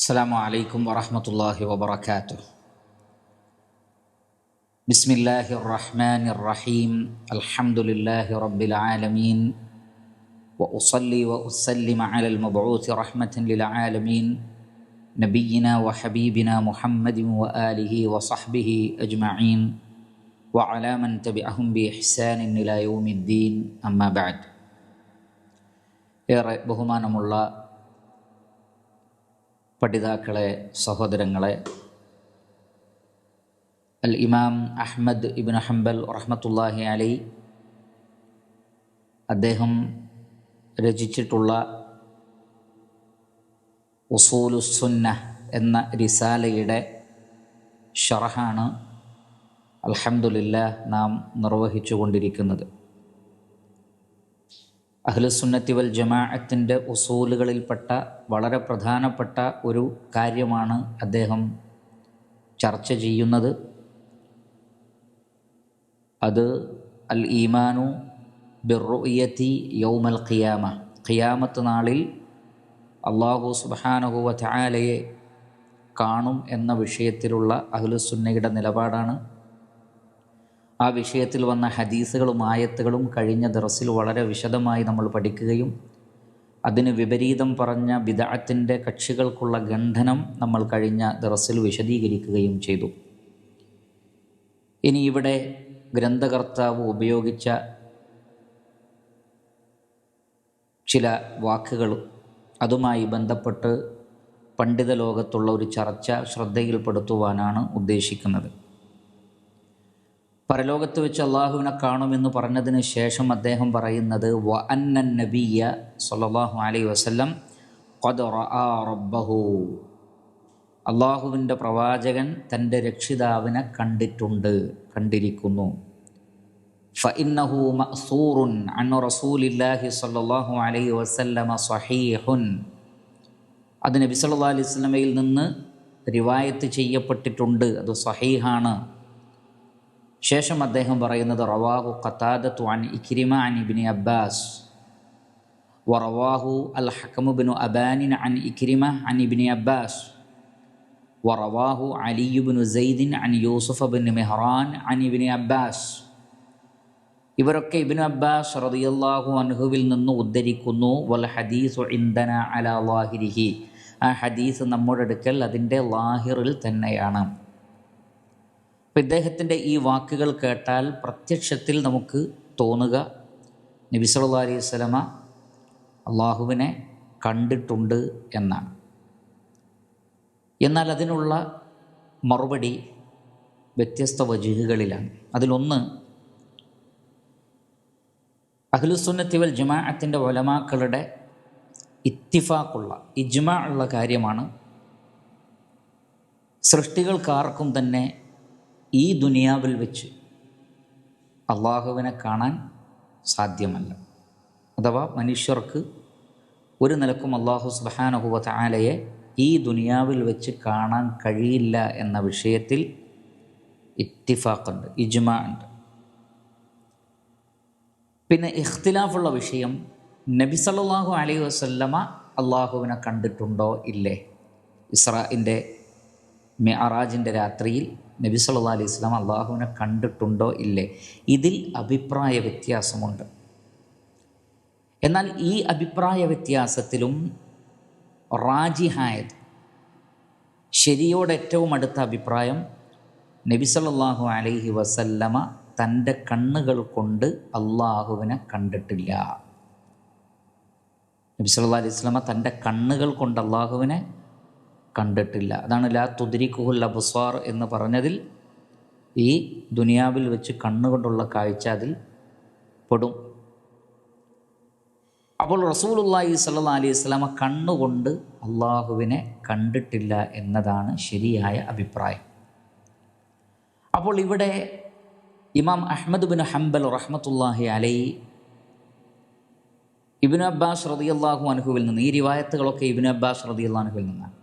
السلام عليكم ورحمة الله وبركاته بسم الله الرحمن الرحيم الحمد لله رب العالمين وأصلي وأسلم على المبعوث رحمة للعالمين نبينا وحبيبنا محمد وآله وصحبه أجمعين وعلى من تبعهم بإحسان إلى يوم الدين أما بعد ഏറെ ബഹുമാനമുള്ള പഠിതാക്കളെ സഹോദരങ്ങളെ. അൽ ഇമാം അഹ്മദ് ഇബിൻ ഹംബൽ റഹ്മത്തുല്ലാഹി അലി അദ്ദേഹം രചിച്ചിട്ടുള്ള ഉസൂലുസുന്ന എന്ന റിസാലയുടെ ഷറഹാണ് അൽഹംദുലില്ല നാം നിർവഹിച്ചു കൊണ്ടിരിക്കുന്നത് അഹ്ലുസുന്നത്തി വൽ ജമാഅത്തിന്റെ ഉസൂലുകളിൽപ്പെട്ട വളരെ പ്രധാനപ്പെട്ട ഒരു കാര്യമാണ് അദ്ദേഹം ചർച്ച ചെയ്യുന്നത്. അത് അൽ ഈമാനു ബിറുയത്തി യൗമൽ ഖിയാമ. ഖിയാമത്ത് നാളിൽ അള്ളാഹു സുബാനഹുവ ചായാലയെ കാണും എന്ന വിഷയത്തിലുള്ള അഖിലുസുന്നയുടെ നിലപാടാണ്. ആ വിഷയത്തിൽ വന്ന ഹദീസുകളും ആയത്തുകളും കഴിഞ്ഞ ദറസിൽ വളരെ വിശദമായി നമ്മൾ പഠിക്കുകയും അതിന് വിപരീതം പറഞ്ഞ വിദാത്തിന്റെ കക്ഷികൾക്കുള്ള ഗന്ധനം നമ്മൾ കഴിഞ്ഞ ദറസിൽ വിശദീകരിക്കുകയും ചെയ്തു. ഇനി ഇവിടെ ഗ്രന്ഥകർത്താവ് ഉപയോഗിച്ച ചില വാക്കുകൾ അതുമായി ബന്ധപ്പെട്ട് പണ്ഡിത ലോകത്തുള്ള ഒരു ചർച്ച ശ്രദ്ധയിൽപ്പെടുത്തുവാനാണ് ഉദ്ദേശിക്കുന്നത്. പരലോകത്ത് വെച്ച് അള്ളാഹുവിനെ കാണുമെന്ന് പറഞ്ഞതിന് ശേഷം അദ്ദേഹം പറയുന്നത് വ അന്നൻ നബിയ സല്ലാഹു അലൈ വസ്ലം റബ്ബഹു. അള്ളാഹുവിന്റെ പ്രവാചകൻ തന്റെ രക്ഷിതാവിനെ കണ്ടിട്ടുണ്ട് കണ്ടിരിക്കുന്നു. ഫഇന്നഹു റസൂലില്ലാഹി വസല്ലമ അത് നബി സല്ലാ അലൈഹി വസല്ലമയിൽ നിന്ന് റിവായത്ത് ചെയ്യപ്പെട്ടിട്ടുണ്ട് അത് സ്വഹീഹാണ്. ശേഷം അദ്ദേഹം പറയുന്നത് റവാഹു ഖത്താദത്തു അൻ ഇക്രിമ അൻ ഇബിനി അബ്ബാസ്. വറവാഹു അൽ ഹക്കമുബിനു അബാനിൻ അൻ ഇക്രിമ അൻ ഇബിനി അബ്ബാസ്. വറവാഹു അലിയുബിനു സെയ്ദിൻ അൻ യൂസുഫ് ബിൻ മെഹ്റാൻ അൻ ഇബിനി അബ്ബാസ്. ഇവരൊക്കെ ഇബിനു അബ്ബാസ് റതിയല്ലാഹു അൻഹുവിൽ നിന്ന് ഉദ്ധരിക്കുന്നു. വൽ ഹദീസു ഇന്ദന അല ലാഹിരിഹി. ആ ഹദീസ് നമ്മുടെ അടുക്കൽ അതിന്റെ ലാഹിറിൽ തന്നെയാണ്. അപ്പം ഇദ്ദേഹത്തിന്റെ ഈ വാക്കുകൾ കേട്ടാൽ പ്രത്യക്ഷത്തിൽ നമുക്ക് തോന്നുക നബി അലൈഹി സ്വലമ അള്ളാഹുവിനെ കണ്ടിട്ടുണ്ട് എന്നാണ്. എന്നാൽ അതിനുള്ള മറുപടി വ്യത്യസ്ത വജുഹുകളിലാണ്. അതിലൊന്ന് അഖിലുസുന്നത്തി വൽ ജമാഅത്തിന്റെ ഒലമാക്കളുടെ ഇത്തിഫാക്കുള്ള ഇജ്മ ഉള്ള കാര്യമാണ് സൃഷ്ടികൾക്കാർക്കും തന്നെ ഈ ദുനിയാവിൽ വെച്ച് അള്ളാഹുവിനെ കാണാൻ സാധ്യമല്ല. അഥവാ മനുഷ്യർക്ക് ഒരു നിലക്കും അള്ളാഹു സുബാനഹുവ ആലയെ ഈ ദുനിയാവിൽ വെച്ച് കാണാൻ കഴിയില്ല എന്ന വിഷയത്തിൽ ഇത്തിഫാഖുണ്ട് ഇജ്മ ഉണ്ട് പിന്നെ ഇഖ്തിലാഫുള്ള വിഷയം നബി സല്ലാഹു അലൈഹി വസല്ലമ അള്ളാഹുവിനെ കണ്ടിട്ടുണ്ടോ ഇല്ലേ? ഇസ്രാഇന്റെ മെഅറാജിന്റെ രാത്രിയിൽ നബി സല്ലാ അലൈഹി സ്വലാം അള്ളാഹുവിനെ കണ്ടിട്ടുണ്ടോ? ഇല്ലേ? ഇതിൽ അഭിപ്രായ വ്യത്യാസമുണ്ട്. എന്നാൽ ഈ അഭിപ്രായ വ്യത്യാസത്തിലും റാജിഹായത് ശരിയോട് ഏറ്റവും അടുത്ത അഭിപ്രായം നബി സല്ലാഹു അലൈഹി വസല്ലമ തന്റെ കണ്ണുകൾ കൊണ്ട് അള്ളാഹുവിനെ കണ്ടിട്ടില്ല. നബി സല്ലാ അലൈഹി സ്വലമ തന്റെ കണ്ണുകൾ കൊണ്ട് അള്ളാഹുവിനെ കണ്ടിട്ടില്ല. അതാണ് ലാ തുതിരിക്കുഹുൽ അബുസ്വാർ എന്ന് പറഞ്ഞതിൽ ഈ ദുനിയാവിൽ വെച്ച് കണ്ണുകൊണ്ടുള്ള കാഴ്ച അതിൽ പെടും. അപ്പോൾ റസൂലുല്ലാഹി സല്ലാ അലൈഹി സ്വലാമ കണ്ണുകൊണ്ട് അള്ളാഹുവിനെ കണ്ടിട്ടില്ല എന്നതാണ് ശരിയായ അഭിപ്രായം. അപ്പോൾ ഇവിടെ ഇമാം അഹമ്മദ് ബിൻ ഹംബൽ റഹ്മത്തുല്ലാഹി അലൈ ഇബിൻ അബ്ബാസ് റതിയല്ലാഹു അനുഹുവിൽ നിന്ന് ഈ റിവായത്തുകളൊക്കെ ഇബിൻ അബ്ബാസ് റതിയല്ലാഹുവിൽ നിന്നാണ്.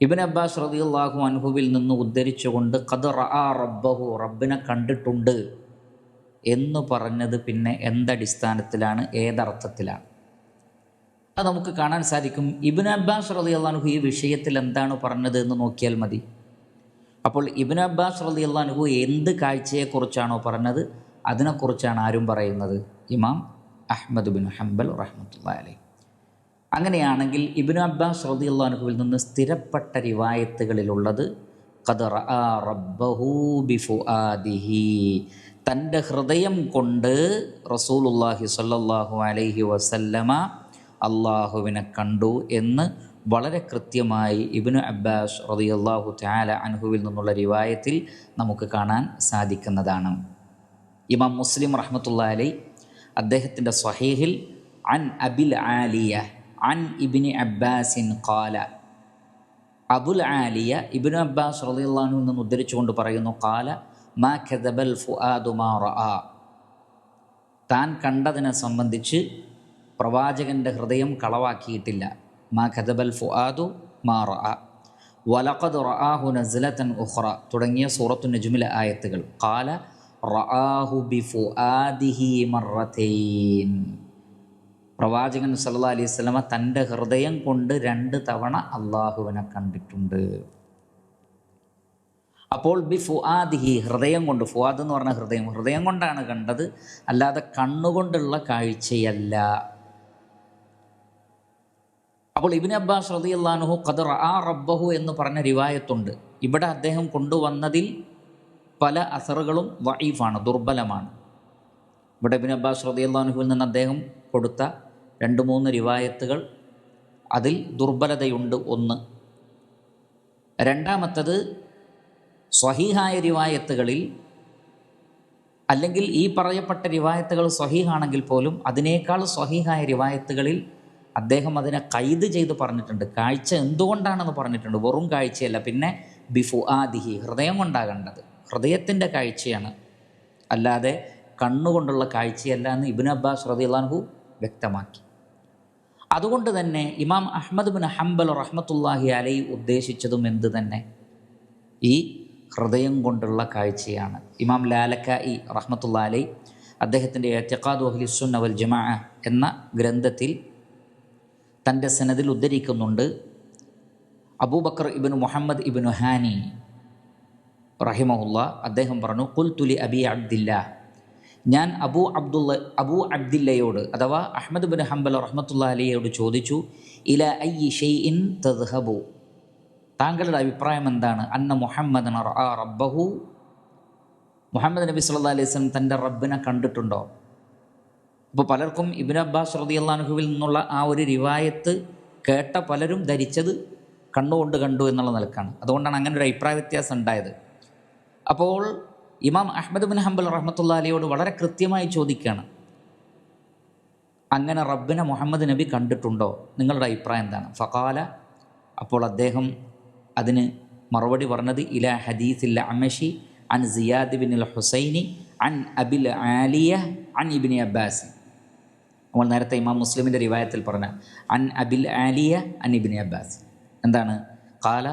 ഇബിൻ അബ്ബാസ് റതിയുള്ളാഹു അനുഭവിൽ നിന്ന് ഉദ്ധരിച്ചുകൊണ്ട് ഖദ് റആ റബ്ബഹു റബ്ബിനെ കണ്ടിട്ടുണ്ട് എന്ന് പറഞ്ഞത് പിന്നെ എന്തടിസ്ഥാനത്തിലാണ്? ഏതർത്ഥത്തിലാണ്? അത് നമുക്ക് കാണാൻ സാധിക്കും. ഇബിൻ അബ്ബാസ് റതി അള്ളാഹു ഈ വിഷയത്തിൽ എന്താണ് പറഞ്ഞത് എന്ന് നോക്കിയാൽ മതി. അപ്പോൾ ഇബിൻ അബ്ബാസ് റതി അള്ളാഹു എന്ത് കാഴ്ചയെക്കുറിച്ചാണോ പറഞ്ഞത്? അതിനെക്കുറിച്ചാണ് ആരും പറയുന്നത്. ഇമാം അഹമ്മദ് ബിൻ ഹംബൽ റഹ്മത്തുള്ള അലൈ അങ്ങനെയാണെങ്കിൽ ഇബിൻ അബ്ബാസ് സൗദി അള്ളാഹുവിൽ നിന്ന് സ്ഥിരപ്പെട്ട റിവായത്തുകളിലുള്ളത് തന്റെ ഹൃദയം കൊണ്ട് റസൂലുല്ലാഹി സ്വല്ലല്ലാഹു അലൈഹി വസല്ലമ അള്ളാഹുവിനെ കണ്ടു എന്ന് വളരെ കൃത്യമായി ഇബ്നു അബ്ബാസ് റളിയല്ലാഹു തആല അൻഹുവിൽ നിന്നുള്ള റിവായത്തിൽ നമുക്ക് കാണാൻ സാധിക്കുന്നതാണ്. ഇമാം മുസ്ലിം റഹ്മത്തുള്ള അലൈ അദ്ദേഹത്തിന്റെ സ്വഹീഹിൽ അൻ അബിൽ ആലിയ അൻ ഇബിന് അബ്ബാസിൻ ഖാല അബുൽ ആലിയ ഇബിനു അബ്ബാസ് റളിയല്ലാഹു നിന്ന് ഉദ്ധരിച്ചുകൊണ്ട് പറയുന്നു കാല മാ ഖദബൽ ഫുആദു മാ റആ. താൻ കണ്ടതിനെ സംബന്ധിച്ച് പ്രവാചകന്റെ ഹൃദയം കളവാക്കിയിട്ടില്ല. മാ ഖദബൽ ഫുആദു മാ റഅ വലഖദ് റആഹു നസലതൻ ഉഖ്റ. തുടങ്ങിയ സൂറത്തു നജ്മിലെ ആയത്തുകൾ. ഖാല റആഹു ബിഫുആദിഹി മറത്തൈൻ പ്രവാചകൻ സല്ലാ അലൈഹി സ്വലമ തന്റെ ഹൃദയം കൊണ്ട് രണ്ട് തവണ അള്ളാഹുവിനെ കണ്ടിട്ടുണ്ട്. അപ്പോൾ ബി ഫുആദിഹി ഹൃദയം കൊണ്ട് ഫുആദ് എന്ന് പറഞ്ഞ ഹൃദയം ഹൃദയം കൊണ്ടാണ് കണ്ടത് അല്ലാതെ കണ്ണുകൊണ്ടുള്ള കാഴ്ചയല്ല. അപ്പോൾ ഇബിൻ അബ്ബാസ് റതി അള്ളാനുഹു ഖദർ ആ റബ്ബഹു എന്ന് പറഞ്ഞ റിവായത്തുണ്ട്. ഇവിടെ അദ്ദേഹം കൊണ്ടുവന്നതിൽ പല അസറുകളും വൈഫാണ് ദുർബലമാണ്. ഇവിടെ ഇബിൻ അബ്ബാസ് റതി അള്ളാഹുവിൽ നിന്ന് അദ്ദേഹം കൊടുത്ത രണ്ട് മൂന്ന് റിവായത്തുകൾ അതിൽ ദുർബലതയുണ്ട് ഒന്ന്. രണ്ടാമത്തത് സ്വഹീഹായ റിവായത്തുകളിൽ അല്ലെങ്കിൽ ഈ പറയപ്പെട്ട റിവായത്തുകൾ സ്വഹീഹാണെങ്കിൽ പോലും അതിനേക്കാൾ സ്വഹീഹായ റിവായത്തുകളിൽ അദ്ദേഹം അതിനെ കൈത് ചെയ്ത് പറഞ്ഞിട്ടുണ്ട്. കാഴ്ച എന്തുകൊണ്ടാണെന്ന് പറഞ്ഞിട്ടുണ്ട്. വെറും കാഴ്ചയല്ല പിന്നെ ബിഫു ആദിഹി ഹൃദയം കൊണ്ടാകേണ്ടത്. ഹൃദയത്തിന്റെ കാഴ്ചയാണ്. അല്ലാതെ കണ്ണുകൊണ്ടുള്ള കാഴ്ചയല്ല എന്ന് ഇബിൻ അബ്ബാസ് റദിയല്ലാൻഹു വ്യക്തമാക്കി. അതുകൊണ്ട് തന്നെ ഇമാം അഹമ്മദ് ബിൻ ഹംബൽ റഹ്മത്തുല്ലാഹി അലൈ ഉദ്ദേശിച്ചതും എന്ത് തന്നെ? ഈ ഹൃദയം കൊണ്ടുള്ള കാഴ്ചയാണ്. ഇമാം ലാലക്ക ഇ റഹ്മത്തുള്ള അലൈ അദ്ദേഹത്തിന്റെ എത്തക്കാദ് വഹ്ലിസുൻ അവൽ ജമാ എന്ന ഗ്രന്ഥത്തിൽ തന്റെ സനദിൽ ഉദ്ധരിക്കുന്നുണ്ട്. അബൂബക്കർ ഇബിന് മുഹമ്മദ് ഇബിൻ ഹാനി റഹിമഹുല്ല അദ്ദേഹം പറഞ്ഞു കുൽ തുലി അബി അബ്ദില്ല ഞാൻ അബൂ അബ്ദുള്ള അബൂ അബ്ദില്ലയോട് അഥവാ അഹമ്മദ് ബിൻ ഹംബൽ റഹ്മത്തുള്ള അലിയോട് ചോദിച്ചു ഇല ഐ ഷെയ് ഇൻ തദ്ഹബു? താങ്കളുടെ അഭിപ്രായം എന്താണ്? അന്ന മുഹമ്മദ് റബ്ബഹു. മുഹമ്മദ് നബി സല്ലാ അലൈഹി സ്വലം തന്റെ റബ്ബിനെ കണ്ടിട്ടുണ്ടോ? അപ്പോൾ പലർക്കും ഇബിൻ അബ്ബാസ് അള്ളാഹുവിൽ നിന്നുള്ള ആ ഒരു റിവായത്ത് കേട്ട പലരും ധരിച്ചത് കണ്ണുകൊണ്ട് കണ്ടു എന്നുള്ള നിലക്കാണ്. അതുകൊണ്ടാണ് അങ്ങനെ ഒരു അഭിപ്രായ വ്യത്യാസം ഉണ്ടായത്. അപ്പോൾ ഇമാം അഹമ്മദ് ബിൻ ഹംബൽ റഹ്മത്തുള്ള അലിയോട് വളരെ കൃത്യമായി ചോദിക്കുകയാണ് അങ്ങനെ റബ്ബിനെ മുഹമ്മദ് നബി കണ്ടിട്ടുണ്ടോ? നിങ്ങളുടെ അഭിപ്രായം എന്താണ്? ഫകാല അപ്പോൾ അദ്ദേഹം അതിന് മറുപടി പറഞ്ഞത് ഇല ഹദീസിൽ അമഷി അൻ സിയാദ് ബിൻ അൽ ഹുസൈനി അൻ അബിൽ ആലിയ അൻ ഇബിനി അബ്ബാസ്. നമ്മൾ നേരത്തെ ഇമാം മുസ്ലിമിന്റെ റിവായത്തിൽ പറഞ്ഞ അൻ അബിൽ ആലിയ അൻ ഇബിനി അബ്ബാസ്. എന്താണ്? കാല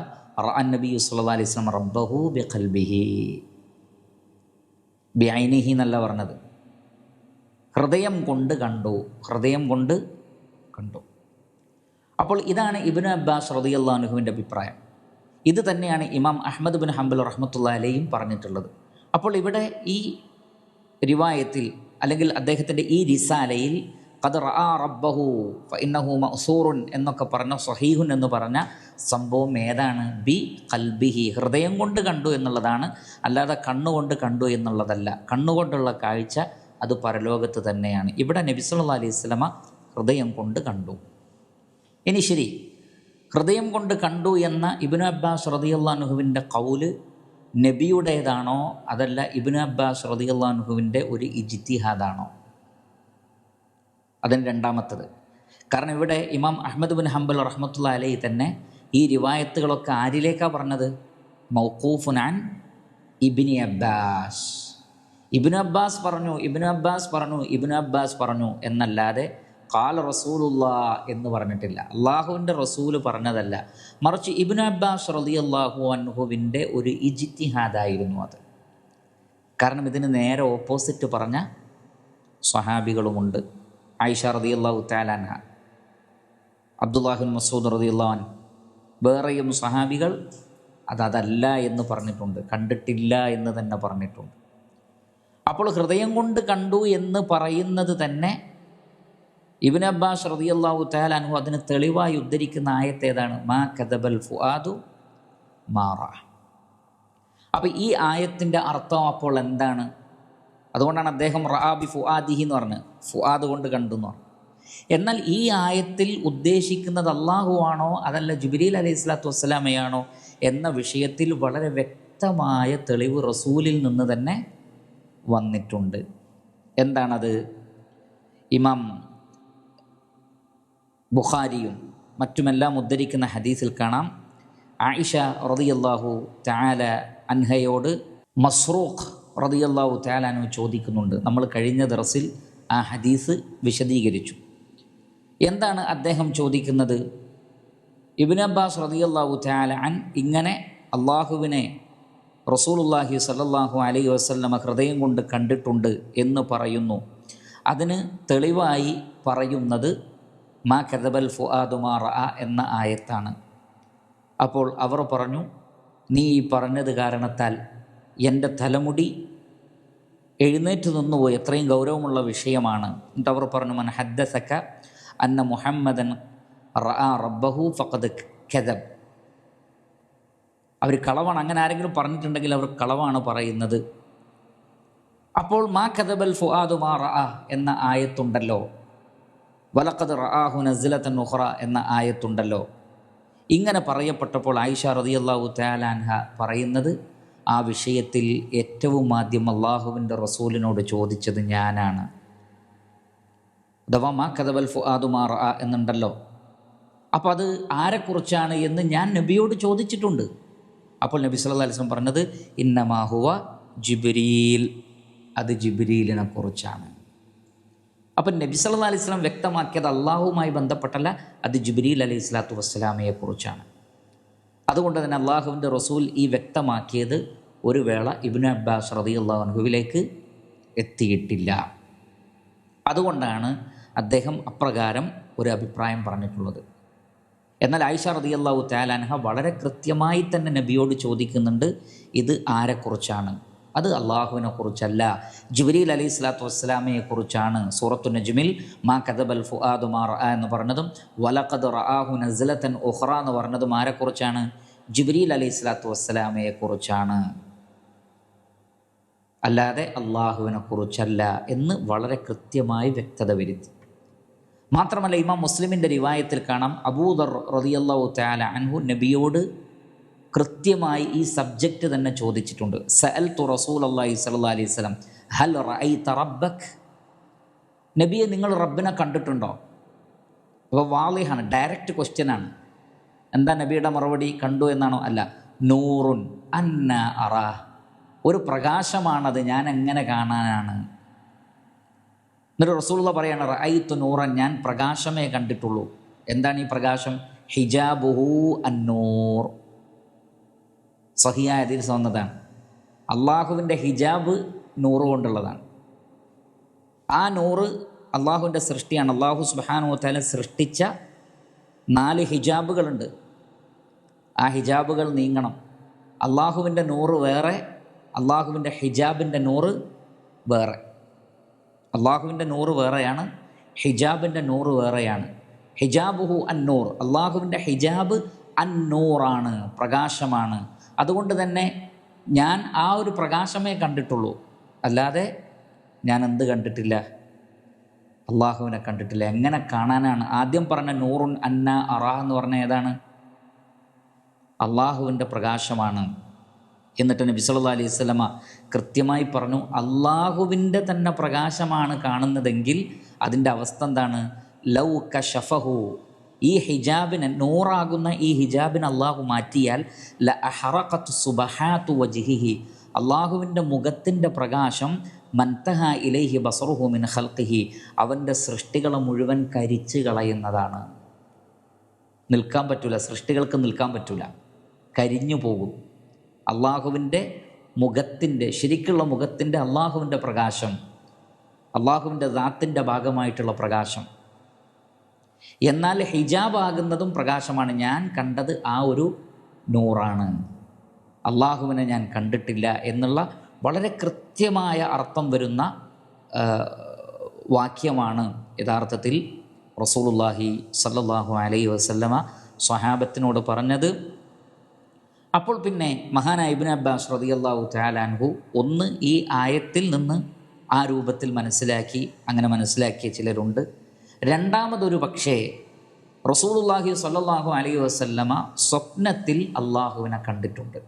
അൻ നബി സല്ലല്ലാഹു അലൈഹി റബ്ബഹു ബിഖൽബിഹി. ബിഐനിഹി എന്നല്ല പറഞ്ഞത്. ഹൃദയം കൊണ്ട് കണ്ടു ഹൃദയം കൊണ്ട് കണ്ടു. അപ്പോൾ ഇതാണ് ഇബിന് അബ്ബാസ് റതിയല്ലാഹുവിന്റെ അഭിപ്രായം. ഇത് തന്നെയാണ് ഇമാം അഹമ്മദ് ബിൻ ഹംബൽ റഹ്മത്തുള്ള അലയും പറഞ്ഞിട്ടുള്ളത്. അപ്പോൾ ഇവിടെ ഈ റിവായത്തിൽ അല്ലെങ്കിൽ അദ്ദേഹത്തിന്റെ ഈ റിസാലയിൽ കദർ ആ റബ്ബഹു ഇന്നഹു മസൂറുൻ എന്നൊക്കെ പറഞ്ഞ സഹീഹുൻ എന്ന് പറഞ്ഞ സംഭവം ഏതാണ്? ബി കൽബിഹി ഹൃദയം കൊണ്ട് കണ്ടു എന്നുള്ളതാണ്. അല്ലാതെ കണ്ണുകൊണ്ട് കണ്ടു എന്നുള്ളതല്ല. കണ്ണുകൊണ്ടുള്ള കാഴ്ച അത് പരലോകത്ത് തന്നെയാണ്. ഇവിടെ നബി സല്ലല്ലാഹു അലൈഹി സ്വലമ ഹൃദയം കൊണ്ട് കണ്ടു. ഇനി ശരി. ഹൃദയം കൊണ്ട് കണ്ടു എന്ന ഇബിനു അബ്ബാസ് റതിയുള്ളാനുഹുവിന്റെ കൗൽ നബിയുടേതാണോ? അതല്ല ഇബിനു അബ്ബാസ് റതിയുള്ളാനുഹുവിന്റെ ഒരു ഇജിത്തിഹാദാണോ അതിന് രണ്ടാമത്തത്. കാരണം ഇവിടെ ഇമാം അഹമ്മദ് ബിൻ ഹംബൽ റഹ്മത്തുള്ള അലൈ തന്നെ ഈ റിവായത്തുകളൊക്കെ ആരിലേക്കാണ് പറഞ്ഞത്? മൗക്കൂഫുനാൻ ഇബിനി അബ്ബാസ്. ഇബിനു അബ്ബാസ് പറഞ്ഞു ഇബിനു അബ്ബാസ് പറഞ്ഞു ഇബിനു അബ്ബാസ് പറഞ്ഞു എന്നല്ലാതെ കാല റസൂലുള്ള എന്ന് പറഞ്ഞിട്ടില്ല. അള്ളാഹുവിന്റെ റസൂൽ പറഞ്ഞതല്ല. മറിച്ച് ഇബിനു അബ്ബാസ് റതി അള്ളാഹു അൻഹുവിന്റെ ഒരു ഇജിത്തിഹാദായിരുന്നു അത്. കാരണം ഇതിന് നേരെ ഓപ്പോസിറ്റ് പറഞ്ഞ സ്വഹാബികളുമുണ്ട്. ആയിഷ റതി അള്ളാഹു താലാൻഹ അബ്ദുല്ലാഹിൻ മസൂദ് റദിയുള്ളവൻ വേറെയും സഹാബികൾ അത് അതല്ല എന്ന് പറഞ്ഞിട്ടുണ്ട്. കണ്ടിട്ടില്ല എന്ന് തന്നെ പറഞ്ഞിട്ടുണ്ട്. അപ്പോൾ ഹൃദയം കൊണ്ട് കണ്ടു എന്ന് പറയുന്നത് തന്നെ ഇബിൻ അബ്ബാസ് റതിയല്ലാഹു തലാനു അതിന് തെളിവായി ഉദ്ധരിക്കുന്ന ആയത്ത് ഏതാണ്? മാ കദബൽ ഫുആദു മാറ അപ്പോൾ ഈ ആയത്തിന്റെ അർത്ഥം അപ്പോൾ എന്താണ്? അതുകൊണ്ടാണ് അദ്ദേഹം റാബി ഫുആദിഹി എന്ന് പറഞ്ഞത്. ഫുആദ് കൊണ്ട് കണ്ടു എന്ന് പറഞ്ഞു. എന്നാൽ ഈ ആയത്തിൽ ഉദ്ദേശിക്കുന്നത് അള്ളാഹു ആണോ അതല്ല ജുബിലീൽ അലൈഹി സ്വലാത്തു വസ്സലാമയാണോ എന്ന വിഷയത്തിൽ വളരെ വ്യക്തമായ തെളിവ് റസൂലിൽ നിന്ന് തന്നെ വന്നിട്ടുണ്ട്. എന്താണത്? ഇമാം ബുഖാരിയും മറ്റുമെല്ലാം ഉദ്ധരിക്കുന്ന ഹദീസിൽ കാണാം. ആയിഷ റതിയല്ലാഹു താല അൻഹയോട് മസ്റൂഖ് റതിയല്ലാഹു താലാനു ചോദിക്കുന്നുണ്ട്. നമ്മൾ കഴിഞ്ഞ ദിവസിൽ ആ ഹദീസ് വിശദീകരിച്ചു. എന്താണ് അദ്ദേഹം ചോദിക്കുന്നത്? ഇബിൻ അബ്ബാസ് റതിയല്ലാഹു താല അൻ ഇങ്ങനെ അള്ളാഹുവിനെ റസൂലുല്ലാഹി സല്ലാഹു അലൈ വസ്ല്ലമ ഹൃദയം കൊണ്ട് കണ്ടിട്ടുണ്ട് എന്ന് പറയുന്നു. അതിന് തെളിവായി പറയുന്നത് മാ കദബൽ ഫുആദുമാ റഅ എന്ന ആയത്താണ്. അപ്പോൾ അവർ പറഞ്ഞു നീ ഈ പറഞ്ഞത് കാരണത്താൽ എന്റെ തലമുടി എഴുന്നേറ്റ് നിന്നുപോയി എത്രയും ഗൗരവമുള്ള വിഷയമാണ്. എന്നിട്ട് അവർ പറഞ്ഞു മൻ ഹദ്ദസക്ക അന്ന മുഹമ്മദൻ റബ്ബഹു ഫഖദ് കദബ്. അവർ കളവാണ്. അങ്ങനെ ആരെങ്കിലും പറഞ്ഞിട്ടുണ്ടെങ്കിൽ അവർ കളവാണ് പറയുന്നത്. അപ്പോൾ മാ കദബൽ ഫുആദു മാ റഅ എന്ന ആയത്തുണ്ടല്ലോ. വലക്കത് റആഹു നസിലത്തൻ ഉഹ്റ എന്ന ആയത്തുണ്ടല്ലോ. ഇങ്ങനെ പറയപ്പെട്ടപ്പോൾ ആയിഷ റതിയല്ലാഹു തയാലാൻഹ പറയുന്നത് ആ വിഷയത്തിൽ ഏറ്റവും ആദ്യം അള്ളാഹുവിന്റെ റസൂലിനോട് ചോദിച്ചത് ഞാനാണ്. അഥവാ മാ കദബൽ ഫുആദു മാ റഅ എന്നുണ്ടല്ലോ. അപ്പോൾ അത് ആരെക്കുറിച്ചാണ് എന്ന് ഞാൻ നബിയോട് ചോദിച്ചിട്ടുണ്ട്. അപ്പോൾ നബി സല്ലല്ലാഹു അലൈഹി വസല്ലം പറഞ്ഞത് ഇന്നമാഹുവ ജിബ്രീൽ. അത് ജിബ്രീലിനെ കുറിച്ചാണ്. അപ്പം നബി സല്ലല്ലാഹു അലൈഹി വസല്ലം വ്യക്തമാക്കിയത് അള്ളാഹുവുമായി ബന്ധപ്പെട്ടല്ല അത് ജിബ്രീൽ അലൈഹി സ്വലാത്തു വസ്സലാമയെ കുറിച്ചാണ്. അതുകൊണ്ട് തന്നെ അള്ളാഹുവിന്റെ റസൂൽ ഈ വ്യക്തമാക്കിയത് ഒരു വേള ഇബ്നു അബ്ബാസ് റളിയല്ലാഹു അൻഹുവിലേക്ക് എത്തിയിട്ടില്ല. അതുകൊണ്ടാണ് അദ്ദേഹം അപ്രകാരം ഒരു അഭിപ്രായം പറഞ്ഞിട്ടുള്ളത്. എന്നാൽ ആയിഷ റളിയല്ലാഹു താലാൻഹ വളരെ കൃത്യമായി തന്നെ നബിയോട് ചോദിക്കുന്നുണ്ട് ഇത് ആരെക്കുറിച്ചാണ്? അത് അള്ളാഹുവിനെ കുറിച്ചല്ല ജുബരീൽ അലൈഹി സ്വലാത്തു വസ്സലാമയെ കുറിച്ചാണ്. സൂറത്തു നജ്മിൽ മാ കദബൽ ഫുആദു മാ റഅ എന്ന് പറഞ്ഞതും വലഖദ് റആഹു നസ്ലത്തൻ ഉഹ്റ എന്ന് പറഞ്ഞതും ആരെക്കുറിച്ചാണ്? ജിബ്രീൽ അലൈഹി സ്വലാത്തു വസ്സലാമയെ കുറിച്ചാണ്. അല്ലാതെ അള്ളാഹുവിനെ കുറിച്ചല്ല എന്ന് വളരെ കൃത്യമായി വ്യക്തത വരുത്തി. മാത്രമല്ല ഇമാം മുസ്ലിമിന്റെ റിവായത്തിൽ കാണാം അബൂദർ റളിയല്ലാഹു താല അൻഹു നബിയോട് കൃത്യമായി ഈ സബ്ജക്റ്റ് തന്നെ ചോദിച്ചിട്ടുണ്ട്. സഅൽ തു റസൂൽ അള്ളാഹി സല്ലാ അലൈഹി സ്വലം ഹൽ റൈ തറബക് നബിയെ നിങ്ങൾ റബ്ബിനെ കണ്ടിട്ടുണ്ടോ? അപ്പോൾ വാളിഹാണ് ഡയറക്റ്റ് ക്വസ്റ്റ്യനാണ്. എന്താ നബിയുടെ മറുപടി കണ്ടു എന്നാണോ? അല്ല നൂറുൻ അന്ന അറ ഒരു പ്രകാശമാണത് ഞാൻ എങ്ങനെ കാണാനാണ്? എന്നിട്ട് റസൂള്ള പറയാണ് റഅയ്ത്തു നൂറൻ ഞാൻ പ്രകാശമേ കണ്ടിട്ടുള്ളൂ. എന്താണ് ഈ പ്രകാശം? ഹിജാബുഹു അന്നൂർ. സഹിയായ അതിൽ വന്നതാണ്. അള്ളാഹുവിന്റെ ഹിജാബ് നൂറ് കൊണ്ടുള്ളതാണ്. ആ നൂറ് അള്ളാഹുവിന്റെ സൃഷ്ടിയാണ്. അള്ളാഹു സുബാനു താല സൃഷ്ടിച്ച നാല് ഹിജാബുകളുണ്ട്. ആ ഹിജാബുകൾ നീങ്ങണം. അള്ളാഹുവിന്റെ നൂറ് വേറെ അള്ളാഹുവിന്റെ ഹിജാബിന്റെ നൂറ് വേറെ. അള്ളാഹുവിന്റെ നൂറ് വേറെയാണ് ഹിജാബിന്റെ നൂറ് വേറെയാണ്. ഹിജാബുഹു അന്നൂർ. അള്ളാഹുവിന്റെ ഹിജാബ് അന്നൂറാണ് പ്രകാശമാണ്. അതുകൊണ്ട് തന്നെ ഞാൻ ആ ഒരു പ്രകാശമേ കണ്ടിട്ടുള്ളൂ. അല്ലാതെ ഞാൻ എന്ത് കണ്ടിട്ടില്ല? അള്ളാഹുവിനെ കണ്ടിട്ടില്ല. എങ്ങനെ കാണാനാണ്? ആദ്യം പറഞ്ഞ നൂറുൻ അന്ന അറ എന്ന് പറഞ്ഞ ഏതാണ്? അള്ളാഹുവിന്റെ പ്രകാശമാണ്. എന്നിട്ട് നബി സല്ലാ അലൈഹി സ്വലമ കൃത്യമായി പറഞ്ഞു അള്ളാഹുവിന്റെ തന്നെ പ്രകാശമാണ് കാണുന്നതെങ്കിൽ അതിന്റെ അവസ്ഥ എന്താണ്? ലൗ കഷഫഹു ഈ ഹിജാബിനെ നൂറാകുന്ന ഈ ഹിജാബിനെ അള്ളാഹു മാറ്റിയാൽ ല അഹറഖത്ത് സുബഹാത്തു വജിഹിഹി. അള്ളാഹുവിന്റെ മുഖത്തിന്റെ പ്രകാശം മൻതഹ ഇലൈഹി ബസറുഹു മിൻ ഖൽഖിഹി. അവന്റെ സൃഷ്ടികളെ മുഴുവൻ കരിച്ചു കളയുന്നതാണ്. നിൽക്കാൻ പറ്റൂല സൃഷ്ടികൾക്ക് നിൽക്കാൻ പറ്റൂല. കരിഞ്ഞു പോകും. അള്ളാഹുവിന്റെ മുഖത്തിന്റെ ശരിക്കുള്ള മുഖത്തിന്റെ അള്ളാഹുവിന്റെ പ്രകാശം അള്ളാഹുവിന്റെ ദാത്തിന്റെ ഭാഗമായിട്ടുള്ള പ്രകാശം. എന്നാൽ ഹിജാബ് ആകുന്നതും പ്രകാശമാണ്. ഞാൻ കണ്ടത് ആ ഒരു നൂറാണ്. അള്ളാഹുവിനെ ഞാൻ കണ്ടിട്ടില്ല എന്നുള്ള വളരെ കൃത്യമായ അർത്ഥം വരുന്ന വാക്യമാണ് യഥാർത്ഥത്തിൽ റസൂലുള്ളാഹി സല്ലാഹു അലൈഹി വസല്ലമ സ്വഹാബത്തിനോട് പറഞ്ഞത്. അപ്പോൾ പിന്നെ മഹാനായ ഇബ്നു അബ്ബാസ് റളിയല്ലാഹു താലാൻഹു ഒന്ന് ഈ ആയത്തിൽ നിന്ന് ആ രൂപത്തിൽ മനസ്സിലാക്കി അങ്ങനെ മനസ്സിലാക്കിയ ചിലരുണ്ട്. രണ്ടാമതൊരു പക്ഷേ റസൂലുള്ളാഹി സ്വല്ലല്ലാഹു അലൈഹി വസല്ലമ സ്വപ്നത്തിൽ അള്ളാഹുവിനെ കണ്ടിട്ടുണ്ട്.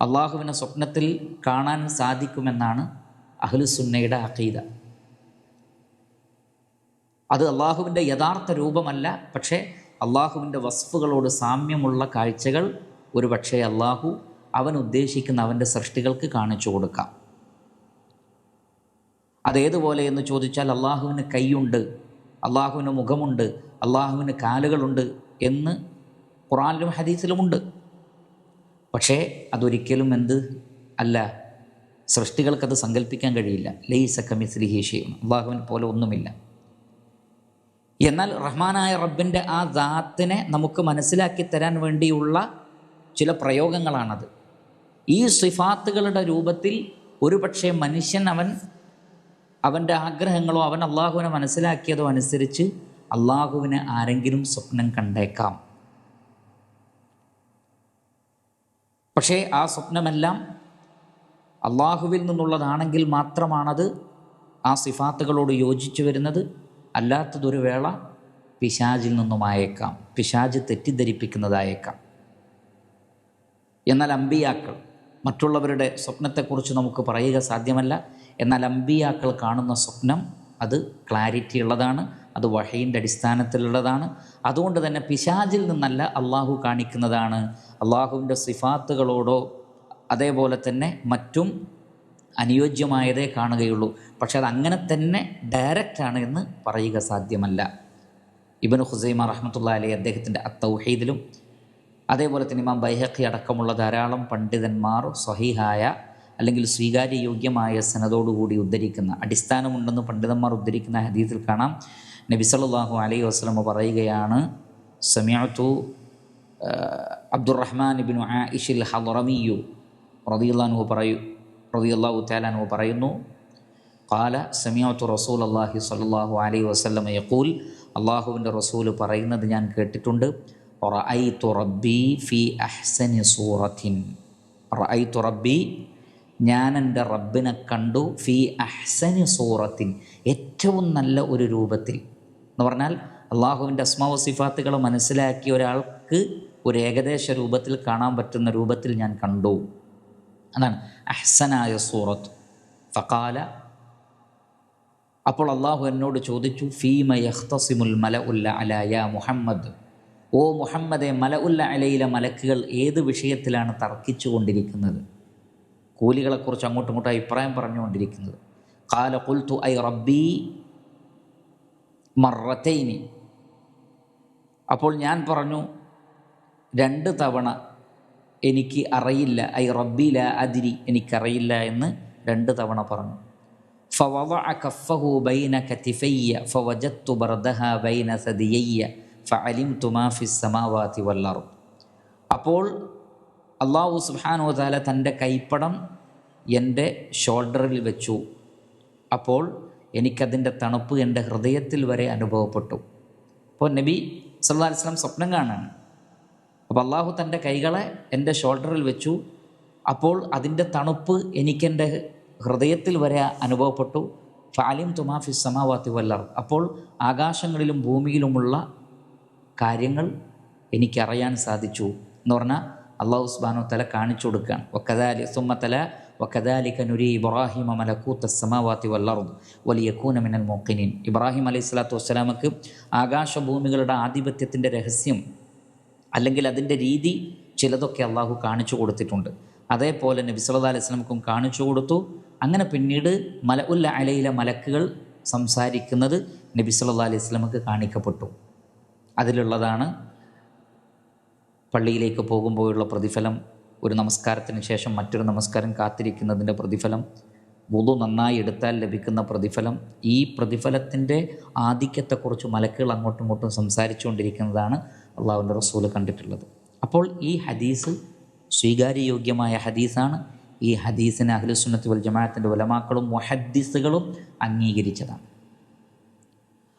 അള്ളാഹുവിനെ സ്വപ്നത്തിൽ കാണാൻ സാധിക്കുമെന്നാണ് അഹ്ലുസുന്നയുടെ അഖീദ. അത് അള്ളാഹുവിന്റെ യഥാർത്ഥ രൂപമല്ല പക്ഷേ അള്ളാഹുവിന്റെ വസ്ഫുകളോട് സാമ്യമുള്ള കാഴ്ചകൾ ഒരു പക്ഷേ അള്ളാഹു അവൻ ഉദ്ദേശിക്കുന്ന അവന്റെ സൃഷ്ടികൾക്ക് കാണിച്ചു കൊടുക്കാം. അതേതുപോലെ എന്ന് ചോദിച്ചാൽ അള്ളാഹുവിന് കൈയുണ്ട് അള്ളാഹുവിന് മുഖമുണ്ട് അള്ളാഹുവിന് കാലുകളുണ്ട് എന്ന് ഖുറാനിലും ഹദീസിലുമുണ്ട്. പക്ഷേ അതൊരിക്കലും എന്ത് അല്ല സൃഷ്ടികൾക്കത് സങ്കല്പിക്കാൻ കഴിയില്ല. ലൈസ കമിസ്ലിഹീഷയും അള്ളാഹുവിനെ പോലെ ഒന്നുമില്ല. എന്നാൽ റഹ്മാനായ റബ്ബിന്റെ ആ ദാത്തിനെ നമുക്ക് മനസ്സിലാക്കി തരാൻ വേണ്ടിയുള്ള ചില പ്രയോഗങ്ങളാണത്. ഈ സിഫാത്തുകളുടെ രൂപത്തിൽ ഒരുപക്ഷെ മനുഷ്യൻ അവൻ അവന്റെ ആഗ്രഹങ്ങളോ അവൻ അള്ളാഹുവിനെ മനസ്സിലാക്കിയതോ അനുസരിച്ച് അള്ളാഹുവിനെ ആരെങ്കിലും സ്വപ്നം കണ്ടേക്കാം. പക്ഷേ ആ സ്വപ്നമെല്ലാം അള്ളാഹുവിൽ നിന്നുള്ളതാണെങ്കിൽ മാത്രമാണത് ആ സിഫാത്തുകളോട് യോജിച്ചു വരുന്നത്. അല്ലാത്തതൊരു വേള പിശാജിൽ നിന്നുമായേക്കാം പിശാജ് തെറ്റിദ്ധരിപ്പിക്കുന്നതായേക്കാം. എന്നാൽ അമ്പിയാക്കൾ മറ്റുള്ളവരുടെ സ്വപ്നത്തെക്കുറിച്ച് നമുക്ക് പറയുക സാധ്യമല്ല. എന്നാൽ അമ്പിയാക്കൾ കാണുന്ന സ്വപ്നം അത് ക്ലാരിറ്റി ഉള്ളതാണ് അത് വഹയിന്റെ അടിസ്ഥാനത്തിലുള്ളതാണ്. അതുകൊണ്ട് തന്നെ പിശാജിൽ നിന്നല്ല അള്ളാഹു കാണിക്കുന്നതാണ്. അള്ളാഹുവിന്റെ സിഫാത്തുകളോടോ അതേപോലെ തന്നെ മറ്റും അനുയോജ്യമായതേ കാണുകയുള്ളൂ. പക്ഷെ അത് അങ്ങനെ തന്നെ ഡയറക്റ്റാണ് എന്ന് പറയുക സാധ്യമല്ല. ഇബനു ഹുസൈമ റഹ്മത്തുള്ള അലി അദ്ദേഹത്തിന്റെ അത്തൗഹീദിലും അതേപോലെ തന്നെ ഇമാം ബൈഹഖി അടക്കമുള്ള ധാരാളം പണ്ഡിതന്മാർ സ്വഹീഹായ അല്ലെങ്കിൽ സ്വീകാര്യയോഗ്യമായ സനതോടുകൂടി ഉദ്ധരിക്കുന്ന അടിസ്ഥാനമുണ്ടെന്ന് പണ്ഡിതന്മാർ ഉദ്ധരിക്കുന്ന ഹദീസിൽ കാണാം. നബി സല്ലല്ലാഹു അലൈഹി വസ്ലമ പറയുകയാണ് സമയത്തു അബ്ദുറഹ്മാൻ ഇബ്നു ആയിഷിൽ ഹദറമിയു റളിയല്ലാഹു പറയൂ റളിയല്ലാഹു തആലാഹു പറയുന്നു കാല സമിയോത്തു റസൂൽ അള്ളാഹി സല്ലാഹു അലൈ വസ്ലം യക്കൂൽ അള്ളാഹുവിന്റെ റസൂൽ പറയുന്നത് ഞാൻ കേട്ടിട്ടുണ്ട്. റൈ തുറബി ഫി അഹ്സനി സൂറത്തിൻ. റൈ തുറബി ഞാൻ എന്റെ റബ്ബിനെ കണ്ടു ഫി അഹ്സനി സൂറത്തിൻ ഏറ്റവും നല്ല ഒരു രൂപത്തിൽ. എന്ന് പറഞ്ഞാൽ അള്ളാഹുവിന്റെ അസ്മാവ് സിഫാത്തുകൾ മനസ്സിലാക്കിയ ഒരാൾക്ക് ഒരു ഏകദേശ രൂപത്തിൽ കാണാൻ പറ്റുന്ന രൂപത്തിൽ ഞാൻ കണ്ടു. അതാണ് അഹ്സനായ സൂറത്ത്. ഫക്കാല അപ്പോൾ അള്ളാഹു എന്നോട് ചോദിച്ചു ഫീമ യഖ്തസിമുൽ മല ഉല്ല അലായ മുഹമ്മദ്? ഓ മുഹമ്മദെ മല ഉല്ല അലയിലെ മലക്കുകൾ ഏത് വിഷയത്തിലാണ് തർക്കിച്ചു കൊണ്ടിരിക്കുന്നത് കൂലികളെക്കുറിച്ച് അങ്ങോട്ടും ഇങ്ങോട്ടും അഭിപ്രായം പറഞ്ഞുകൊണ്ടിരിക്കുന്നത്. കാല കുൽത്തു ഐ റബ്ബി മറത്തൈനി അപ്പോൾ ഞാൻ പറഞ്ഞു രണ്ട് തവണ എനിക്ക് അറിയില്ല ഐ റബ്ബില അതിരി എനിക്കറിയില്ല എന്ന് രണ്ട് തവണ പറഞ്ഞു. فوضع كفه بين كتفي فوجدت بردها بين ثديي فعلمت ما في السماوات والأرض അപ്പോൾ അള്ളാഹു സുബ്ഹാനു താല തൻ്റെ കൈപ്പടം എൻ്റെ ഷോൾഡറിൽ വെച്ചു അപ്പോൾ എനിക്കതിൻ്റെ തണുപ്പ് എൻ്റെ ഹൃദയത്തിൽ വരെ അനുഭവപ്പെട്ടു അപ്പോൾ നബി സല്ലല്ലാഹു അലൈഹി വസല്ലം സ്വപ്നം കാണാണ് അപ്പോൾ അള്ളാഹു തൻ്റെ കൈകളെ എൻ്റെ ഷോൾഡറിൽ വെച്ചു അപ്പോൾ അതിൻ്റെ തണുപ്പ് എനിക്കെൻ്റെ ഹൃദയത്തിൽ വരെ അനുഭവപ്പെട്ടു. ഫാലിം തുമാഫി സമാവാത്തി വല്ലർ അപ്പോൾ ആകാശങ്ങളിലും ഭൂമിയിലുമുള്ള കാര്യങ്ങൾ എനിക്കറിയാൻ സാധിച്ചു എന്ന് പറഞ്ഞാൽ അള്ളാഹു സുബാനു തല കാണിച്ചു കൊടുക്കുകയാണ്. വക്കദാലി സുമ്മത്തല വക്കദാലി നുരി ഇബ്രാഹിം മലക്കൂത്ത സമാവാത്തി വല്ലറും വലിയ മിനൽ മോക്കിനീൻ ഇബ്രാഹിം അലൈഹി സ്വലാത്തു വസ്സലാമക്ക് ആകാശഭൂമികളുടെ ആധിപത്യത്തിന്റെ രഹസ്യം അല്ലെങ്കിൽ അതിന്റെ രീതി ചിലതൊക്കെ അള്ളാഹു കാണിച്ചു കൊടുത്തിട്ടുണ്ട്. അതേപോലെ നബി സല്ലല്ലാഹു അലൈഹി വസല്ലമക്കും കാണിച്ചു കൊടുത്തു. അങ്ങനെ പിന്നീട് മല ഉല്ല അലയിലെ മലക്കുകൾ സംസാരിക്കുന്നത് നബി സല്ലാ അലൈഹി സ്വലമക്ക് കാണിക്കപ്പെട്ടു. അതിലുള്ളതാണ് പള്ളിയിലേക്ക് പോകുമ്പോഴുള്ള പ്രതിഫലം ഒരു നമസ്കാരത്തിന് ശേഷം മറ്റൊരു നമസ്കാരം കാത്തിരിക്കുന്നതിന്റെ പ്രതിഫലം വുളു നന്നായി എടുത്താൽ ലഭിക്കുന്ന പ്രതിഫലം ഈ പ്രതിഫലത്തിന്റെ ആധിക്യത്തെക്കുറിച്ച് മലക്കുകൾ അങ്ങോട്ടും ഇങ്ങോട്ടും സംസാരിച്ചുകൊണ്ടിരിക്കുന്നതാണ് അള്ളാഹുവിന്റെ റസൂൽ കണ്ടിട്ടുള്ളത്. അപ്പോൾ ഈ ഹദീസ് സ്വീകാര്യയോഗ്യമായ ഹദീസാണ്. ഈ ഹദീസിനെ അഖിലുസുന്നത്ത് വൽ ജമാഅത്തിന്റെ ഉലമാക്കളും മുഹദ്ദിസുകളും അംഗീകരിച്ചതാണ്.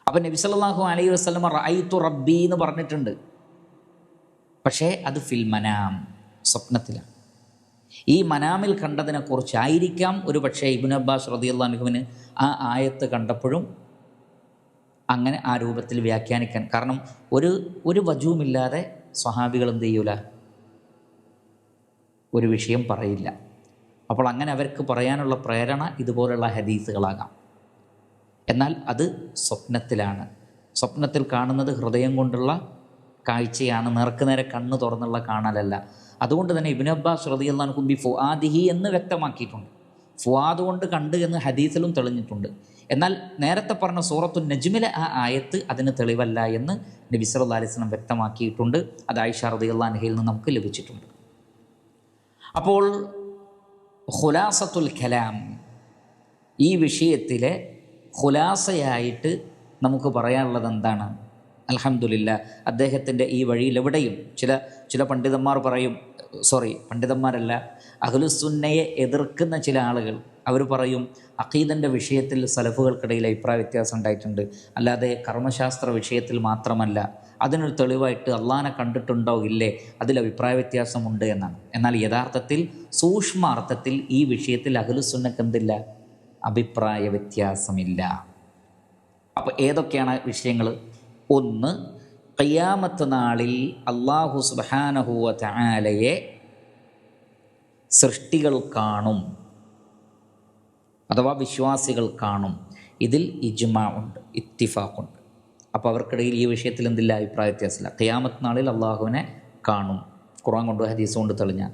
അപ്പം നബി സല്ലല്ലാഹു അലൈഹി വസല്ലം റഅയ്തു റബ്ബി എന്ന് പറഞ്ഞിട്ടുണ്ട്. പക്ഷേ അത് ഫിൽ മനാം സ്വപ്നത്തിലാണ്. ഈ മനാമിൽ കണ്ടതിനെക്കുറിച്ചായിരിക്കാം ഒരു പക്ഷേ ഇബിൻ അബ്ബാസ് റദിയുള്ളാഹുവിന് ആ ആയത്ത് കണ്ടപ്പോഴും അങ്ങനെ ആ രൂപത്തിൽ വ്യാഖ്യാനിക്കാൻ. കാരണം ഒരു ഒരു വജുവുമില്ലാതെ സ്വഹാബികൾ എന്ത് ചെയ്യൂല? ഒരു വിഷയം പറയില്ല. അപ്പോൾ അങ്ങനെ അവർക്ക് പറയാനുള്ള പ്രേരണ ഇതുപോലുള്ള ഹദീസുകളാകാം. എന്നാൽ അത് സ്വപ്നത്തിലാണ്. സ്വപ്നത്തിൽ കാണുന്നത് ഹൃദയം കൊണ്ടുള്ള കാഴ്ചയാണ്. നേർക്കുനേരെ കണ്ണ് തുറന്നുള്ള കാണലല്ല. അതുകൊണ്ട് തന്നെ ഇബിൻ അബ്ബാസ് റതിയല്ലാൻ കുമ്പി ഫുആദിഹി എന്ന് വ്യക്തമാക്കിയിട്ടുണ്ട്. ഫുആദ് കൊണ്ട് കണ്ട് എന്ന് ഹദീസിലും തെളിഞ്ഞിട്ടുണ്ട്. എന്നാൽ നേരത്തെ പറഞ്ഞ സൂറത്തു നജ്മിലെ ആ ആയത്ത് അതിന് തെളിവല്ല എന്ന് നബി വസല്ലം വ്യക്തമാക്കിയിട്ടുണ്ട്. അത് ആയിഷ റളിയല്ലാഹുഅൻഹയിൽ നിന്ന് നമുക്ക് ലഭിച്ചിട്ടുണ്ട്. അപ്പോൾ ഖുലാസത്തുൽ കലാം ഈ വിഷയത്തിലെ ഖുലാസയായിട്ട് നമുക്ക് പറയാനുള്ളത് എന്താണ്? അലഹമുല്ല അദ്ദേഹത്തിന്റെ ഈ വഴിയിൽ എവിടെയും ചില ചില പണ്ഡിതന്മാർ പറയും സോറി പണ്ഡിതന്മാരല്ല അഖിലുസുന്നയെ എതിർക്കുന്ന ചില ആളുകൾ അവർ പറയും അഖീദന്റെ വിഷയത്തിൽ സലഫുകൾക്കിടയിൽ അഭിപ്രായ വ്യത്യാസം ഉണ്ടായിട്ടുണ്ട്. അല്ലാതെ കർമ്മശാസ്ത്ര വിഷയത്തിൽ മാത്രമല്ല അതിനൊരു തെളിവായിട്ട് അള്ളാഹനെ കണ്ടിട്ടുണ്ടോ ഇല്ലേ? അതിൽ അഭിപ്രായ വ്യത്യാസമുണ്ട് എന്നാണ്. എന്നാൽ യഥാർത്ഥത്തിൽ സൂക്ഷ്മാർത്ഥത്തിൽ ഈ വിഷയത്തിൽ അഖിലുസുന്നക്ക് എന്തില്ല? അഭിപ്രായ വ്യത്യാസമില്ല. അപ്പോൾ ഏതൊക്കെയാണ് വിഷയങ്ങൾ? ഒന്ന് കയ്യാമത്ത് നാളിൽ അള്ളാഹു സുബാനഹുവ ചാലയെ സൃഷ്ടികൾ കാണും അഥവാ വിശ്വാസികൾ കാണും. ഇതിൽ ഇജ്മാ ഉണ്ട് ഇത്തിഫാഖുണ്ട് അപ്പോൾ അവർക്കിടയിൽ ഈ വിഷയത്തിൽ എന്തില്ല? അഭിപ്രായ വ്യത്യാസമില്ല. ഖിയാമത്ത് നാളിൽ അള്ളാഹുവിനെ കാണും. ഖുറാൻ കൊണ്ട് ഹദീസ് കൊണ്ട് തെളിഞ്ഞ.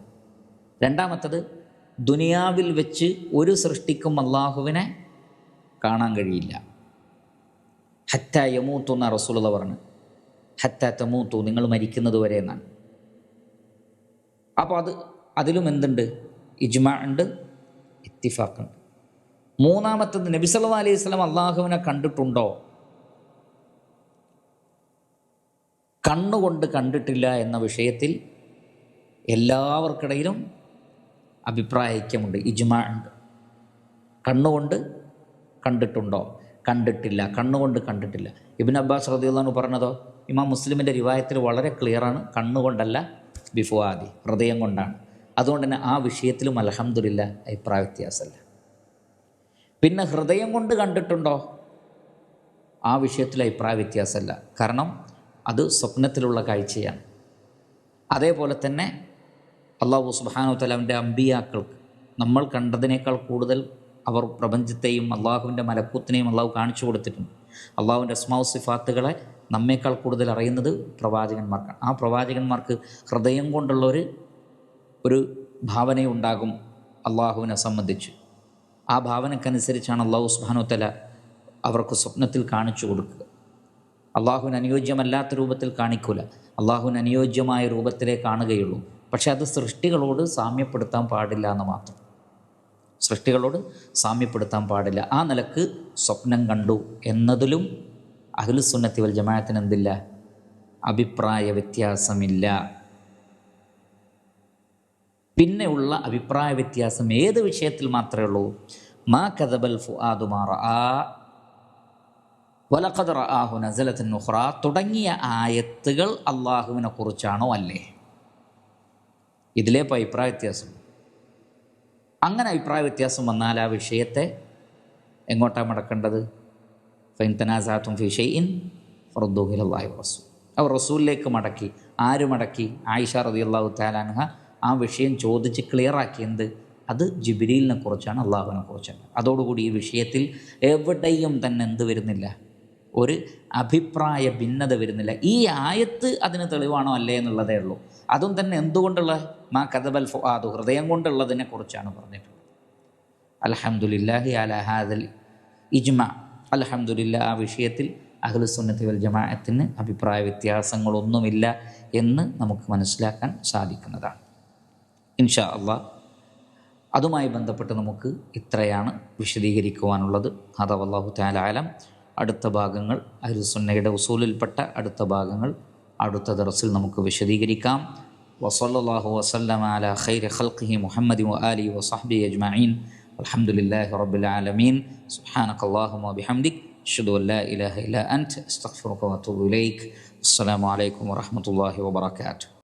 രണ്ടാമത്തത് ദുനിയാവിൽ വെച്ച് ഒരു സൃഷ്ടിക്കും അള്ളാഹുവിനെ കാണാൻ കഴിയില്ല. ഹത്ത യമൂത്തു എന്ന റസൂലത പറഞ്ഞു. ഹത്ത തമൂത്തു നിങ്ങൾ മരിക്കുന്നത് വരെ എന്നാണ്. അപ്പോൾ അത് അതിലും എന്തുണ്ട്? ഇജ്മ ഉണ്ട് ഇത്തിഫാക്കുണ്ട് മൂന്നാമത്തത് നബി സല്ലല്ലാഹു അലൈഹി സ്വലം അള്ളാഹുവിനെ കണ്ടിട്ടുണ്ടോ? കണ്ണുകൊണ്ട് കണ്ടിട്ടില്ല എന്ന വിഷയത്തിൽ എല്ലാവർക്കിടയിലും അഭിപ്രായക്യമുണ്ട് ഇജ്മാ ഉണ്ട്. കണ്ണുകൊണ്ട് കണ്ടിട്ടുണ്ടോ? കണ്ടിട്ടില്ല. കണ്ണുകൊണ്ട് കണ്ടിട്ടില്ല. ഇബിൻ അബ്ബാസ് റദിയുള്ളു പറഞ്ഞതോ? ഇമാം മുസ്ലിമിന്റെ റിവായത്തിൽ വളരെ ക്ലിയറാണ് കണ്ണുകൊണ്ടല്ല ബിഫുആദി ഹൃദയം കൊണ്ടാണ്. അതുകൊണ്ട് തന്നെ ആ വിഷയത്തിലും അലഹമ്മദില്ല അഭിപ്രായ വ്യത്യാസമല്ല പിന്നെ ഹൃദയം കൊണ്ട് കണ്ടിട്ടുണ്ടോ? ആ വിഷയത്തിൽ അഭിപ്രായ വ്യത്യാസമല്ല കാരണം അത് സ്വപ്നത്തിലുള്ള കാഴ്ചയാണ്. അതേപോലെ തന്നെ അള്ളാഹു സുബാനു തലാവിന്റെ അമ്പിയാക്കൾക്ക് നമ്മൾ കണ്ടതിനേക്കാൾ കൂടുതൽ അവർ പ്രപഞ്ചത്തെയും അള്ളാഹുവിന്റെ മലക്കൂത്തിനെയും അള്ളാഹു കാണിച്ചു കൊടുത്തിട്ടുണ്ട്. അള്ളാഹുവിന്റെ അസ്മാവ് സിഫാത്തുകളെ നമ്മേക്കാൾ കൂടുതൽ അറിയുന്നത് പ്രവാചകന്മാർക്കാണ്. ആ പ്രവാചകന്മാർക്ക് ഹൃദയം കൊണ്ടുള്ള ഒരു ഒരു ഭാവനയുണ്ടാകും അള്ളാഹുവിനെ സംബന്ധിച്ച്. ആ ഭാവനക്കനുസരിച്ചാണ് അള്ളാഹു സുബാനു തല അവർക്ക് സ്വപ്നത്തിൽ കാണിച്ചു കൊടുക്കുക. അള്ളാഹുവിന് അനുയോജ്യമല്ലാത്ത രൂപത്തിൽ കാണിക്കൂല. അള്ളാഹുവിന് അനുയോജ്യമായ രൂപത്തിലേ കാണുകയുള്ളൂ. പക്ഷേ അത് സൃഷ്ടികളോട് സാമ്യപ്പെടുത്താൻ പാടില്ല എന്ന് മാത്രം. സൃഷ്ടികളോട് സാമ്യപ്പെടുത്താൻ പാടില്ല. ആ നിലയ്ക്ക് സ്വപ്നം കണ്ടു എന്നതിലും അഖിലുസുന്നത്തി വൽ ജമാഅത്തിന് എന്തില്ല? അഭിപ്രായ വ്യത്യാസമില്ല. പിന്നെയുള്ള അഭിപ്രായ വ്യത്യാസം ഏത് വിഷയത്തിൽ മാത്രമേ ഉള്ളൂ? മാ കഥബൽ ഫുആദുമാറ ആ വലഖദ് ആഹു നസലത്തിൻ നുഹ്റ തുടങ്ങിയ ആയത്തുകൾ അള്ളാഹുവിനെ കുറിച്ചാണോ അല്ലേ? ഇതിലെ അഭിപ്രായ വ്യത്യാസം. അങ്ങനെ അഭിപ്രായ വ്യത്യാസം വന്നാൽ ആ വിഷയത്തെ എങ്ങോട്ടാണ് മടക്കേണ്ടത്? ഫൈൻ തനാസാത്തും ഫിഷയിൻ ഫറുദ്ദുഹിൽ റസൂൽ അവർ റസൂലിലേക്ക് മടക്കി. ആര് മടക്കി? ആയിഷ റതി അള്ളാഹു താലാൻഹ ആ വിഷയം ചോദിച്ച് ക്ലിയറാക്കി എന്ത് അത് ജിബിരിലിനെ കുറിച്ചാണ് അള്ളാഹുവിനെ കുറിച്ചാണ്. അതോടുകൂടി ഈ വിഷയത്തിൽ എവിടെയും തന്നെ എന്ത് വരുന്നില്ല? ഒരു അഭിപ്രായ ഭിന്നത വരുന്നില്ല. ഈ ആയത്ത് അതിന് തെളിവാണോ അല്ലേ എന്നുള്ളതേ ഉള്ളൂ. അതും തന്നെ എന്തുകൊണ്ടുള്ള മാ കഥബൽ ഫുആദു ഹൃദയം കൊണ്ടുള്ളതിനെ കുറിച്ചാണ് പറഞ്ഞിട്ടുള്ളത്. അലഹമുല്ലാഹി അലഹാദൽ ഇജ്മ. അലഹമുല്ല ആ വിഷയത്തിൽ അഖിലുസുന്നത്തി വൽ ജമാഅത്തിന് അഭിപ്രായ വ്യത്യാസങ്ങളൊന്നുമില്ല എന്ന് നമുക്ക് മനസ്സിലാക്കാൻ സാധിക്കുന്നതാണ്. ഇൻഷാ അള്ളാഹ് അതുമായി ബന്ധപ്പെട്ട് നമുക്ക് ഇത്രയാണ് വിശദീകരിക്കുവാനുള്ളത്. ഹദ വല്ലാഹു താലാലം അടുത്ത ഭാഗങ്ങൾ അഹ്ലുസുന്നയുടെ ഉസൂലിൽപ്പെട്ട അടുത്ത ഭാഗങ്ങൾ അടുത്ത ദറസിൽ നമുക്ക് വിശദീകരിക്കാം. വസല്ലാഹു വസല്ലം അല മുഹമ്മദി ആലി വസഹബി അജ്മഈൻ. അൽഹംദുലില്ലാഹി റബ്ബിൽ ആലമീൻ. സുബ്ഹാനകല്ലാഹുമ്മ വബിഹംദിക് അഷ്ഹദു ഇലാഹ ഇല്ല അസ്സലാമു അലൈക്കും